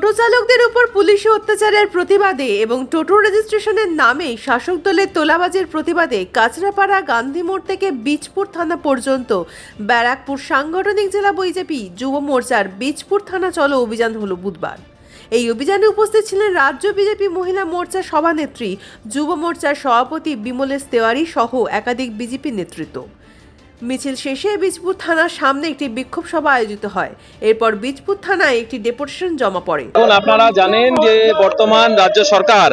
টোটো চালকদের উপর পুলিশি অত্যাচারের প্রতিবাদে এবং টোটো রেজিস্ট্রেশনের নামে শাসক দলের তোলাবাজির প্রতিবাদে কাঁচরাপাড়া গান্ধী মোড় থেকে বীজপুর থানা পর্যন্ত ব্যারাকপুর সাংগঠনিক জেলা বিজেপি যুব মোর্চার বীজপুর থানা চলো অভিযান হলো বুধবার। এই অভিযানে উপস্থিত ছিলেন রাজ্য বিজেপি মহিলা মোর্চার সভানেত্রী, যুব মোর্চার সভাপতি বিমলেশ তেওয়ারি সহ একাধিক বিজেপি নেতৃত্ব। মিছিল শেষে বীজপুর থানার সামনে একটি বিক্ষোভ সভা আয়োজিত হয়। এরপর বীজপুর থানায় একটি ডেপুটেশন জমা পড়ে। এখন আপনারা জানেন যে বর্তমান রাজ্য সরকার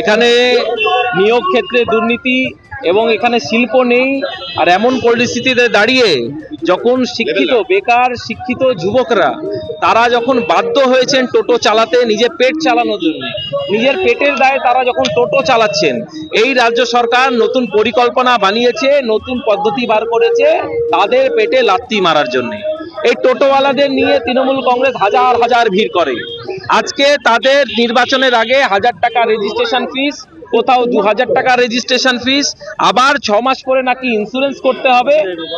এখানে নিয়োগ ক্ষেত্রে দুর্নীতি এবং এখানে শিল্প নেই। আর এমন পরিস্থিতিতে দাঁড়িয়ে যখন শিক্ষিত, বেকার, শিক্ষিত যুবকরা, তারা যখন বাধ্য হয়েছেন টোটো চালাতে নিজের পেট চালানোর জন্য, নিজের পেটের দায়ে তারা যখন টোটো চালাচ্ছেন, এই রাজ্য সরকার নতুন পরিকল্পনা বানিয়েছে, নতুন পদ্ধতি বার করেছে তাদের পেটে লাত্তি মারার জন্যে। এই টোটোওয়ালাদের নিয়ে তৃণমূল কংগ্রেস হাজার হাজার ভিড় করে। আজকে তাদের নির্বাচনের আগে হাজার টাকা রেজিস্ট্রেশন ফিস কোথাও দু হাজার টাকা রেজিস্ট্রেশন ফিস আবার ছ মাস পরে নাকি ইন্স্যুরেন্স করতে হবে।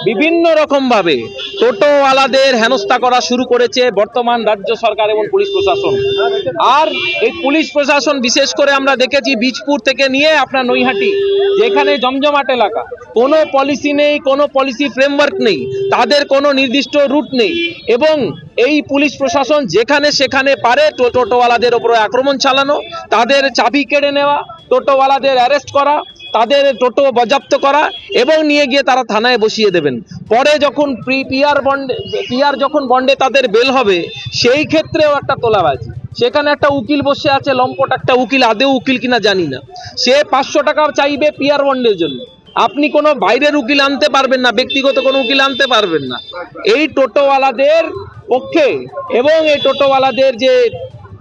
বিভিন্ন রকম ভাবে টোটোওয়ালাদের হেনস্থা করা শুরু করেছে বর্তমান রাজ্য সরকার এবং পুলিশ প্রশাসন। আর এই পুলিশ প্রশাসন বিশেষ করে আমরা দেখেছি বীজপুর থেকে নিয়ে আপনার নৈহাটি, যেখানে জমজমাট এলাকা। কোনো পলিসি নেই, কোনো পলিসি ফ্রেমওয়ার্ক নেই, তাদের কোনো নির্দিষ্ট রুট নেই এবং এই পুলিশ প্রশাসন যেখানে সেখানে পারে টোটোওয়ালাদের ওপরে আক্রমণ চালানো, তাদের চাবি কেড়ে নেওয়া টোটোওয়ালাদের অ্যারেস্ট করা, তাদের টোটো বাজেয়াপ্ত করা এবং নিয়ে গিয়ে তারা থানায় বসিয়ে দেবেন। পরে যখন প্রি পিয়ার বন্ডে, পিয়ার যখন বন্ডে তাদের বেল হবে, সেই ক্ষেত্রেও একটা তোলাবাজি। সেখানে একটা উকিল বসে আছে, লম্পট একটা উকিল, আদেও উকিল কিনা জানি না। সে পাঁচশো টাকা চাইবে পিয়ার বন্ডের জন্য। আপনি কোনো বাইরের উকিল আনতে পারবেন না, ব্যক্তিগত কোনো উকিল আনতে পারবেন না। এই টোটোওয়ালাদের পক্ষে এবং এই টোটোওয়ালাদের যে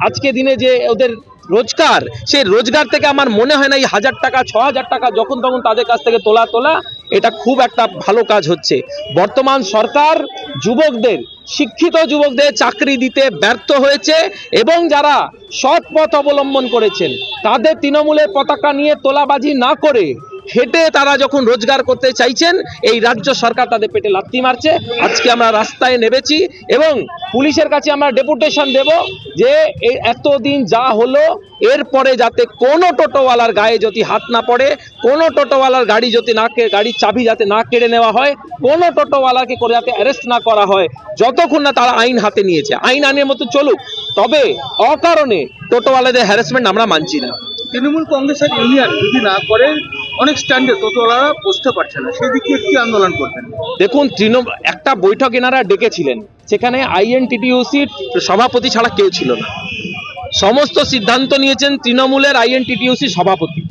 আজকে দিনে যে ওদের রোজগার। সেই রোজগার থেকে আমার মনে হয় না এই হাজার টাকা, ছ হাজার টাকা যখন তখন তাদের কাছ থেকে তোলা তোলা, এটা খুব একটা ভালো কাজ হচ্ছে। বর্তমান সরকার যুবকদের, শিক্ষিত যুবকদের চাকরি দিতে ব্যর্থ হয়েছে এবং যারা সৎ পথ অবলম্বন করেছেন, তাদের তৃণমূলের পতাকা নিয়ে তোলাবাজি না করে হেঁটে তারা যখন রোজগার করতে চাইছেন, এই রাজ্য সরকার তাদের পেটে লাত্তি মারছে। আজকে আমরা রাস্তায় নেমেছি এবং পুলিশের কাছে আমরা ডেপুটেশন দেব যে এতদিন যা হলো, এরপরে যাতে কোনো টোটোওয়ালার গায়ে যদি হাত না পড়ে, কোনো টোটোওয়ালার গাড়ি যদি না গাড়ির চাবি যাতে না কেড়ে নেওয়া হয়, কোনো টোটোওয়ালাকে করে যাতে অ্যারেস্ট না করা হয়, যতক্ষণ না তারা আইন হাতে নিয়েছে। আইন আইনের মতো চলুক, তবে অকারণে টোটোওয়ালাদের হ্যারাসমেন্ট আমরা মানছি না। তৃণমূল কংগ্রেস আর ইউনিয়ন যদি না করে অনেক স্ট্যান্ডে টোটোওয়ালারা বসতে পারছে না। সেই দিকে কি আন্দোলন করবেন? দেখুন, তৃণমূল, একটা বৈঠক এনারা ডেকেছিলেন। সেখানে আইএনটিটিউসির সভাপতি ছাড়া কেউ ছিল না। সমস্ত সিদ্ধান্ত নিয়েছেন তৃণমূলের আইএনটিটিউসি সভাপতি।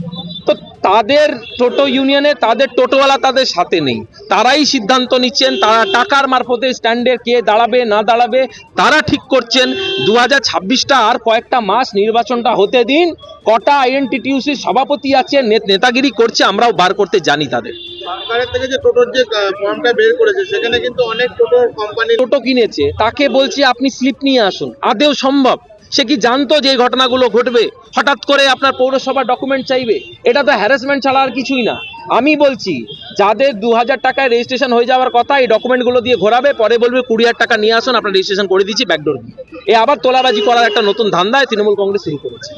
তাদের টোটো ইউনিয়নে তাদের টোটোওয়ালা তাদের সাথে নেই। তারাই সিদ্ধান্ত নিচ্ছেন তারা টাকার মারফতে স্ট্যান্ডে কে দাঁড়াবে না দাঁড়াবে তারা ঠিক করছেন। দু হাজার ছাব্বিশটা আর কয়েকটা মাস নির্বাচনটা হতে দিন কটা আইএনটিটিউসি সভাপতি আছে নেতাগিরি করছে আমরাও বার করতে জানি তাদের। সরকারের থেকে যে টোটোর যে ফর্মটা বের করেছে সেখানে কিন্তু অনেক টোটো কোম্পানি টোটো কিনেছে তাকে বলছি আপনি স্লিপ নিয়ে আসুন। আদেও সম্ভব। সে কি জানতো যে এই ঘটনাগুলো ঘটবে? হঠাৎ করে আপনার পৌরসভা ডকুমেন্ট চাইবে? এটা তো হ্যারাসমেন্ট ছাড়া আর কিছুই না। আমি বলছি, যাদের দু হাজার টাকায় রেজিস্ট্রেশন হয়ে যাওয়ার কথা, এই ডকুমেন্টগুলো দিয়ে ঘোরাবে, পরে বলবে কুড়ি হাজার টাকা নিয়ে আসুন, আপনার রেজিস্ট্রেশন করে দিচ্ছি ব্যাকডোর এ আবার তোলাবাজি করার একটা নতুন ধান্দায় তৃণমূল কংগ্রেস শুরু করেছে।